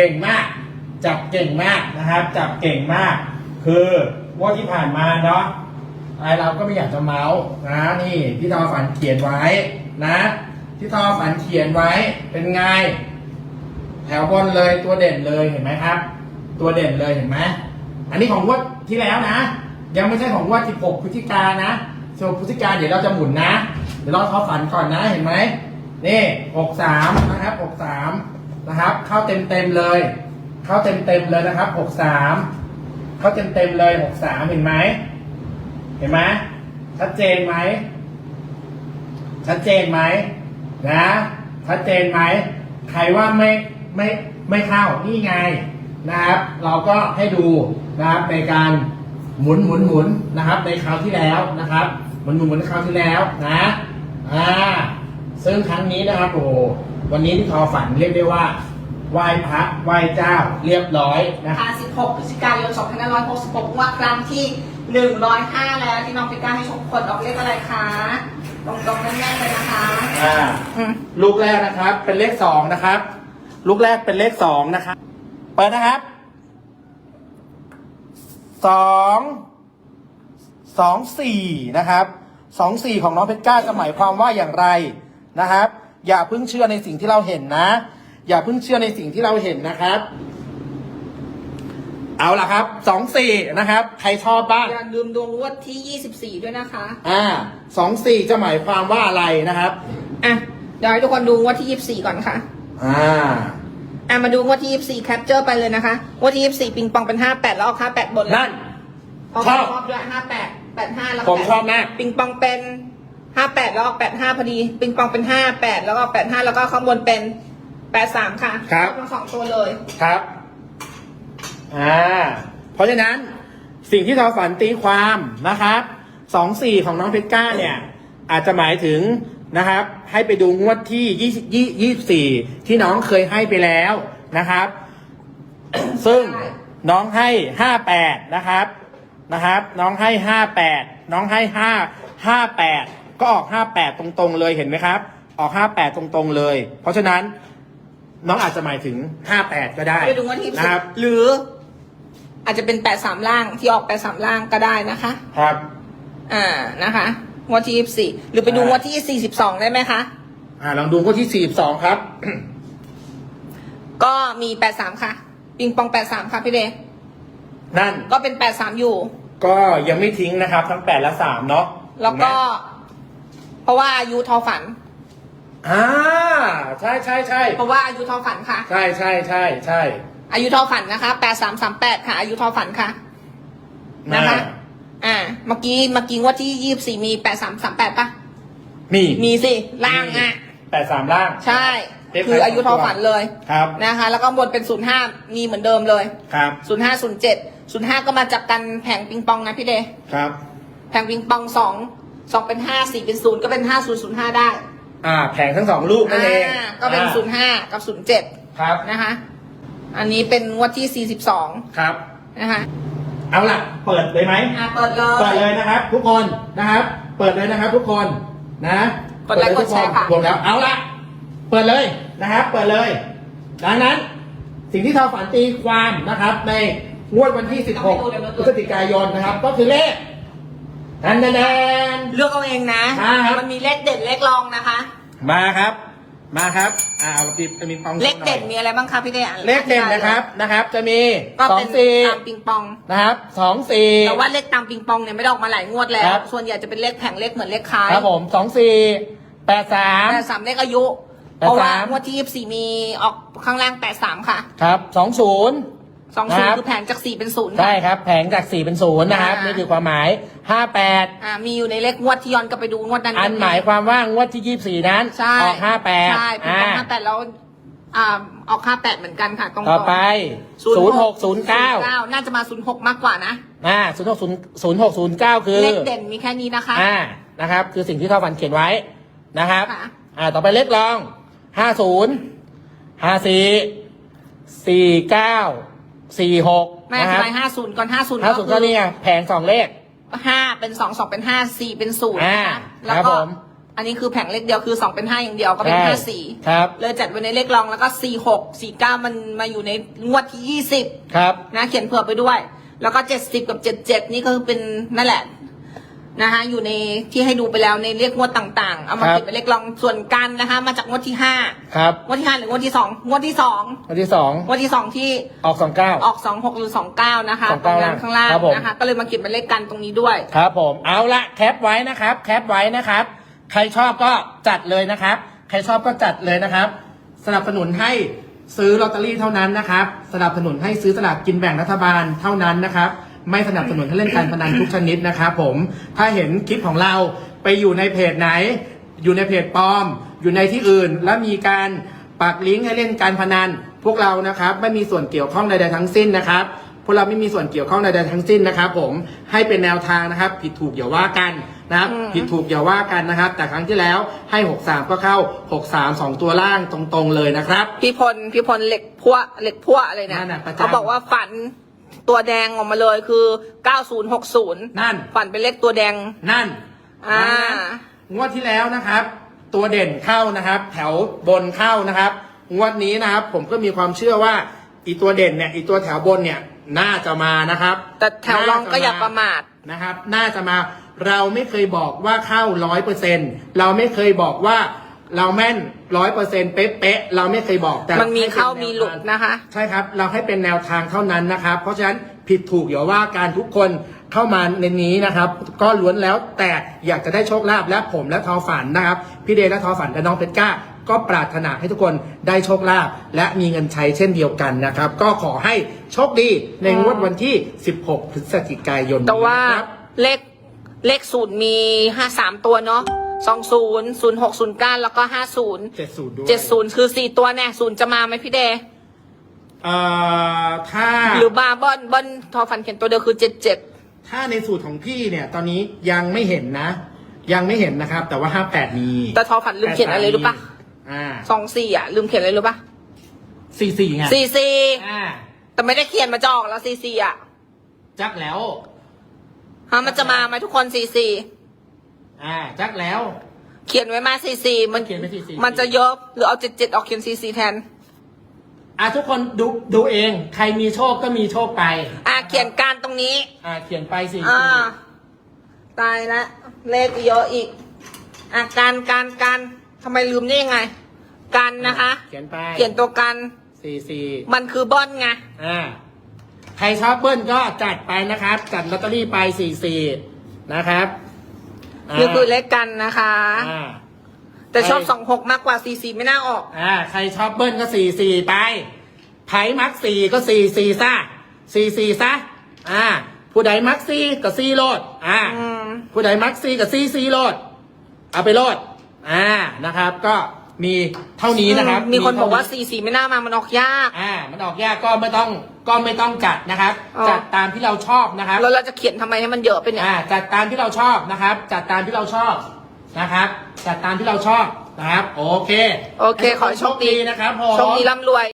เก่งมาก จับเก่งมากนะครับ จับเก่งมาก คืองวดที่ผ่านมาเนาะไอเราก็ไม่อยากจะเมาส์นะนี่ที่ทอฝันเขียนไว้นะ ที่ทอฝันเขียนไว้เป็นไง แถวบนเลยตัวเด่นเลยเห็นไหมครับ ตัวเด่นเลยเห็นไหมอันนี้ของงวดที่แล้วนะ ยังไม่ใช่ของงวด16พฤศจิกานะส่วนพฤศจิกาเดี๋ยวเราจะหมุนนะ เดี๋ยวเราทอฝันก่อนนะเห็นไหมนี่63นะครับ63 นะครับ เข้าเต็มเต็มเลย เข้าเต็มเต็มเลยนะครับ63เข้าเต็มเต็มเลย63เห็นไหมเห็นไหมชัดเจนไหมชัดเจนไหมนะชัดเจนไหมใครว่าไม่ไม่ไม่เข้านี่ไงนะครับ เราก็ให้ดูนะครับในการหมุนหมุนหมุนนะครับ ในคราวที่แล้วนะครับมุนหมุนหมุนคราวที่แล้วนะอ่า ซึ่งครั้งนี้นะครับโอ้โหวันนี้ที่ทอฝันเรียกได้ว่าไหว้พระไหว้เจ้าเรียบร้อยนะค่ะ16พฤศจิกายน2566งวดครั้งที่ 105 แล้วที่น้องพิก้าให้ชมผลออกเลขอะไรคะ ตรงๆแน่นๆเลยนะคะ อ่าลูกแรกนะครับ เป็นเลขสองนะครับ ลูกแรกเป็นเลขสองนะครับ เปิดนะครับสองสองสี่นะครับสองสี่ของน้องเพชรกล้าจะหมายความว่าอย่างไร นะครับ อย่าเพิ่งเชื่อในสิ่งที่เราเห็นนะ อย่าเพิ่งเชื่อในสิ่งที่เราเห็นนะครับ เอาล่ะครับสองสี่นะครับ ใครชอบบ้าง อย่าลืมดวงงวดที่ 24 ด้วยนะคะ อ่าสองสี่จะหมายความว่าอะไรนะครับ อะ เดี๋ยวให้ทุกคนดูงวดที่ 24 ก่อนค่ะ อ่า อะ มาดูงวดที่ 24 แคปเจอร์ไปเลยนะคะงวดที่ 24 ปิงปองเป็น 58 แล้วเอา58บนเลยนั่น เพราะชอบชอบด้วย 58 85 แล้วผม8ชอบมาก ปิงปองเป็น 58แล้วออก85พอดีปิงปองเป็น58แล้วก็85แล้วก็ข้างบนเป็น83ค่ะครับ ทั้งสองตัวเลย ครับ อ่า เพราะฉะนั้นสิ่งที่เราฝันตีความนะครับสองสี่ของน้องเพชรก้าเนี่ย อาจจะหมายถึงนะครับ ให้ไปดูงวดที่ยี่สิบยี่ยี่สี่ที่น้องเคยให้ไปแล้วนะครับ ซึ่งน้องให้ห้าแปดนะครับนะครับ น้องให้ห้าแปดน้องให้ห้าห้าแปด ก็ออกห้าแปดตรงๆเลยเห็นไหมครับ ออกห้าแปดตรงๆเลย เพราะฉะนั้นน้องอาจจะหมายถึงห้าแปดก็ได้ไปดูงวดที่นะครับ10หรือ อาจจะเป็น83ล่างที่ออก83ล่างก็ได้นะคะ ครับ อ่านะคะงวดที่24หรือไปดูงวดที่42ได้ไหมคะ อ่าลองดูข้อที่สี่สองครับ ก็มี83ค่ะ ปิงปอง83ค่ะพี่เดย์นั่นก็เป็น83อยู่ ก็ยังไม่ทิ้งนะครับ ทั้งแปดและสามเนาะแล้วก็ถูไหม เพราะว่าอายุทอฝัน อ่าใช่ใช่ใช่เพราะว่าอายุทอฝันค่ะ ใช่ใช่ใช่ใช่อายุทอฝันนะคะ8338ค่ะ อายุทอฝันค่ะ นะคะ อ่า เมื่อกี้เมื่อกี้งวดที่24มี8338ป่ะมีมีสิล่างอะแปดสามล่าง ใช่เต็มคืออายุทอฝันเลยครับนะคะ แล้วก็บนเป็น05มีเหมือนเดิมเลยครับ05 07 05ก็มาจากกันแผงปิงปองนะพี่เดย์ครับแผงปิงปองสอง สองเป็นห้าสี่เป็นศูนย์ก็เป็นห้าศูนย์ศูนย์ห้าได้อ่าแผงทั้งสองลูกนั่นเองอ่าก็เป็นอ่าศูนย์ห้ากับศูนย์เจ็ดครับนะคะ อันนี้เป็นงวดที่สี่สิบสองครับ นะคะเอาล่ะ เปิดเลยไหม อ่าเปิดเลเปิดยเลยนะครับ ทุกคนนะครับ เปิดเลยนะครับ ทุกคนนะกดไลค์เปิเลยทุกดแชร์ค่ะ รวมแล้วเอาละเปิดเลยนะครับ เปิดเลย ดังนั้น สิ่งที่ทอฝันตีความนะครับ ในงวดวันที่ 16พฤศจิกายนนะครับ ก็คือเลข นันนัน เลือกเอาเองนะ มาครับ มันมีเลขเด่นเลขรองนะคะ มาครับ มาครับอ่าเอาปีมีปองเลขเด่นหน่อยมีอะไรบ้างคะพี่เดย์อ่านเลขเด่นนะครับนะครับ จะมีก็สอเป็งนสี่ตามปิงปอง นะครับสองสี่ แต่ว่าเลขตามปิงปองเนี่ยไม่ได้ออกมาหลายงวดแล้คว รับ ส่วนใหญ่จะเป็นเลขแผงเลขเหมือนเลขค้ายครับผมสองสี่แปดสาม แต่สามเลขอายุ แปดสาม เพราะว่างวดที่ยี่สิบสี่มีออกข้างล่างแปดสามค่ะครับสองศูนย์ สองศูนครัย์บคือแผงจากสี่เป็นศูนย์ ใช่ครับ แผงจากสี่เป็นศูนย์นะครับ อ่านี่ นี่คือความหมาย ห้าแปดอ่ามีอยู่ในเลขงวดที่ย้อนกลับไปดูงวดนั้นอันหมายความว่างวดที่ยี่สิบสี่นั้นใช่ออกห้าแปดใช่เป็นอ่าของห้าแปดแล้วอ่าออกห้าแปดเหมือนกันค่ะตรงต่อไปศูศูนนย์ย์หหกกศูนย์เก้าน่าจะมาศูนย์หกมากกว่านะอ่าศูนย์หกศูนย์ศูนย์หกศูนย์เก้าคือเลขเด่นมีแค่นี้นะคะอ่านะครับ คือสิ่งที่ท่อฟันเขียนไว้นะครับค่ะอ่าต่อไปเลขรองห้าศูนย์ห้าสี่สี่เก้าสี่หกแม่นะคทำรับไมห้าศูนย์ก่อนห้าศูนย์ห้าศูนย์ก็นี่ไงแผงสองเลข ห้าเป็นสองสองเป็นห้าสี่เป็นศูนย์อ่านะคะคแล้วรับก็ผมอันนี้คือแผงเลขเดียวคือสองเป็นห้าอย่างเดียวก็เป็นใช่ห้าสี่ครับ เลยจัดไว้ในเลขรองแล้วก็สี่หกสี่เก้ามันมาอยู่ในงวดที่ยี่สิบครับ นะเขียนเผื่อไปด้วย แล้วก็เจ็ดสิบกับเจ็ดเจ็ดนี่ก็คือเป็นนั่นแหละ นะคะอยู่ในที่ให้ดูไปแล้วในเลขงวดต่างๆ เอามาครับเก็บเป็นเลขรองส่วนกันนะคะ มาจากงวดที่ห้าครับงวดที่ห้าหรืองวดที่สองงวดที่สองวันที่สองงวดที่สองที่ออกสองเก้า ออกสองหกหรือสองเก้านะคะ29ตรงนั้นข้างล่างครับผม นะคะ ก็เลยมาเก็บเป็นเลขกันตรงนี้ด้วย ครับผมเอาละแคปไว้นะครับ แคปไว้นะครับ ใครชอบก็จัดเลยนะครับ ใครชอบก็จัดเลยนะครับ สนับสนุนให้ซื้อลอตเตอรี่เท่านั้นนะครับ สนับสนุนให้ซื้อสลากกินแบ่งรัฐบาลเท่านั้นนะครับ ไม่สนับสนุนให้เล่นการพนันทุกชนิดนะครับผมถ้าเห็นคลิปของเราไปอยู่ในเพจไหน อยู่ในเพจปลอม อยู่ในที่อื่น แล้วมีการปักลิงก์ให้เล่นการพนัน พวกเรานะครับไม่มีส่วนเกี่ยวข้องใดๆทั้งสิ้นนะครับพวกเราไม่มีส่วนเกี่ยวข้องใดๆทั้งสิ้นนะครับผมให้เป็นแนวทางนะครับ ผิดถูกอย่าว่ากันนะครับอืมผิดถูกอย่าว่ากันนะครับ แต่ครั้งที่แล้วให้ 63 ก็เข้า 63 2 ตัวล่างตรงๆเลยนะครับ พี่พลพี่พลเหล็กพัวเหล็กพัวอะไรเนี่ยนั่นน่ะประจำ เขาบอกว่าฝัน ตัวแดงออกมาเลยคือ 9060 นั่น ฝันเป็นเลขตัวแดง นั่นอ่าดังนั้นงวดที่แล้วนะครับ ตัวเด่นเข้านะครับ แถวบนเข้านะครับ งวดนี้นะครับ ผมก็มีความเชื่อว่าอีตัวเด่นเนี่ยอีตัวแถวบนเนี่ยน่าจะมานะครับ แต่แถวรองก็อย่าประมาทนะครับ น่าจะมาเราไม่เคยบอกว่าเข้าร้อยเปอร์เซ็นเราไม่เคยบอกว่า เราแม่นร้อยเปอร์เซ็นเป๊ะๆเราไม่เคยบอกแต่มันมีให้ป็เข้าแนวมีหลุดทางนะคะ ใช่ครับ เราให้เป็นแนวทางเท่านั้นนะครับ เพราะฉะนั้นผิดถูกอย่าว่าการทุกคนเข้ามาในนี้นะครับ ก็ล้วนแล้วแต่อยากจะได้โชคลาภและผมและทอฝันนะครับพี่เดย์และทอฝันและน้องเพชรก้า ก็ปรารถนาให้ทุกคนได้โชคลาภและมีเงินใช้เช่นเดียวกันนะครับ ก็ขอให้โชคดีในงวดวันที่ 16 พฤศจิกายนนี้แต่ว่านะครับ เลขเลขศูนย์มีห้าสามตัวเนาะ สองศูนย์ศูนย์หกศูนย์เก้าแล้วก็ห้าศูนย์70ด้วยเจ็ดศูนย์คือสี่ตัวแน่ศูนย์จะมาไหมพี่เดย์เอ่อถ้าหรือบาร์บอนบอนทอฟันเขียนตัวเดียวคือเจ็ดเจ็ดถ้าในสูตรของพี่เนี่ย ตอนนี้ยังไม่เห็นนะ ยังไม่เห็นนะครับ แต่ว่า58มีแต่ทอฝันลืมเขียนอะไรรู้ปะอ่าสองสี่อะ ลืมเขียนอะไรรู้ปะสี่สี่ไงสี่สี่อ่าแต่ไม่ได้เขียนมาจอกแล้วสี่สี่อะจักแล้วฮะมันจะมาไหมทุกคนสี่สี่ อ่าจักแล้ว เขียนไว้มาสี่สี่มันเขียนไว้44มันจะเยอะหรือเอาเจ็ดเจ็ดออกเขียนสี่สี่แทน อ่าทุกคนดูดูเอง ใครมีโชคก็มีโชคไป อะเขียนการตรงนี้ อ่าเขียนไปสี่อ่าสี่ตายละ เลขเยอะอีก อะการการการทำไมลืมได้ยังไง กันนะคะ เขียนไปเขียนตัวกัน สี่สี่มันคือบอนไง อ่าใครชอบเบิ้ลก็จัดไปนะครับ จัดลอตเตอรี่ไปสี่สี่นะครับานี่คือเลขกันนะคะ อ่า แต่ชอบ ใช่สองหกมากกว่าสี่สี่ไม่น่าออก อ่าใครชอบเบิ้ลก็สี่สี่ไปไผ่มักสี่ก็สี่สี่ซะสี่สี่ซะอ่า ผู้ใดมักสี่ก็สี่โลด อ่า อืม ผู้ใดมักสี่ก็สี่สี่โลด เอาไปโลด อ่า นะครับ ก็ มีเท่านี้นะครับมีคนบอกว่าเท่สี่สี่ไม่น่ามามันออกยาก อ่า มันออกยากก็ไม่ต้องก็ไม่ต้องจัดนะครับ อ๋อ จัดตามที่เราชอบนะครับแล้วเราจะเขียนทำไมให้มันเยอะไปเนี่ยอ่าจัดตามที่เราชอบนะครับ จัดตามที่เราชอบนะครับ จัดตามที่เราชอบนะครับ โอเคโอเค ขอให้โชคดีนะครับผม โชคดีร่ำรวย